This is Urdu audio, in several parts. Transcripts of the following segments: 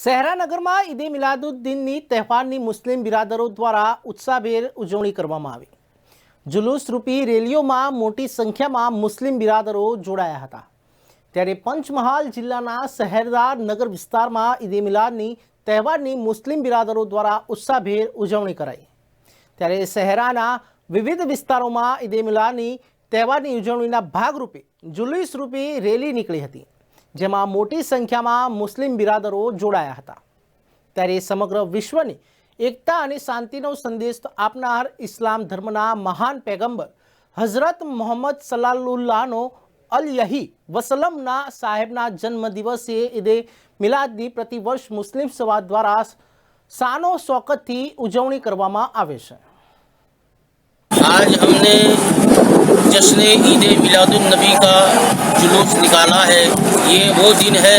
શહેરાનગરમાં ઈદે મિલાદુદ્દીનની તહેવારની મુસ્લિમ બિરાદરો દ્વારા ઉત્સાહભેર ઉજવણી કરવામાં આવી. જુલુસ રૂપી રેલીઓમાં મોટી સંખ્યામાં મુસ્લિમ બિરાદરો જોડાયા હતા. ત્યારે પંચમહાલ જિલ્લાના શહેરદાર નગર વિસ્તારમાં ઈદે મિલાદની તહેવારની મુસ્લિમ બિરાદરો દ્વારા ઉત્સાહભેર ઉજવણી કરાઈ. ત્યારે શહેરાના વિવિધ વિસ્તારોમાં ઈદે મિલાદની તહેવારની ઉજવણીના ભાગરૂપે જુલુસ રૂપી રેલી નીકળી હતી. જેમાં મોટી સંખ્યામાં મુસ્લિમ બિરાદરો જોડાયા હતા. ત્યારે સમગ્ર વિશ્વને એકતા અને શાંતિનો સંદેશ આપનાર ઇસ્લામ ધર્મના મહાન પેગંબર હઝરત મોહમ્મદ સલાલુલ્લાહનો અલ યહી વસલમના સાહેબના જન્મ દિવસે ઈદે મિલાદની પ્રતિવર્ષ મુસ્લિમ સમાજ દ્વારા સાનો શોકતથી ઉજવણી કરવામાં આવે છે. نے عید میلاد النبی کا جلوس نکالا ہے۔ یہ وہ دن ہے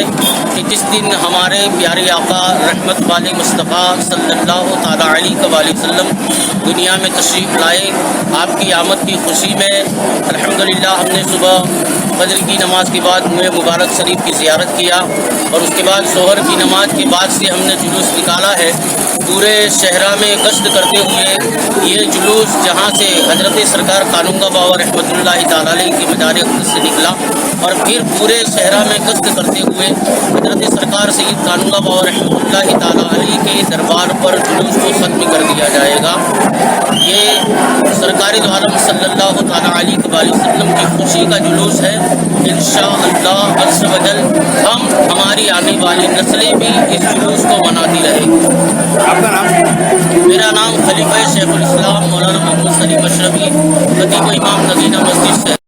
کہ جس دن ہمارے پیارے آقا رحمت والے مصطفیٰ صلی اللہ تعالیٰ علیہ وسلم دنیا میں تشریف لائے۔ آپ کی آمد کی خوشی میں الحمدللہ ہم نے صبح فجر کی نماز کے بعد میں مبارک شریف کی زیارت کیا اور اس کے بعد شوہر کی نماز کے بعد سے ہم نے جلوس نکالا ہے۔ پورے شہرہ میں گشت کرتے ہوئے یہ جلوس جہاں سے حضرت سرکار قانون کا باور رحمت اللہ تعالیٰ علیہ کی مدار سے نکلا اور پھر پورے شہرہ میں گشت کرتے ہوئے حضرت سرکار سید قانون کا باور رحمۃ اللہ تعالیٰ علیہ کے دربار پر جلوس کو ختم کر دیا جائے گا۔ یہ سرکاری دو عالم صلی اللہ تعالیٰ علیہ وسلم کی خوشی کا جلوس ہے۔ انشاءاللہ عز و جل ہم ہماری آنے والی نسلیں بھی اس جلوس کو مناتی رہے میرا نام خلیفہ شیخ الاسلام مولانا محمد سلیم اشرفی قدیم امام نظینہ مسجد سے۔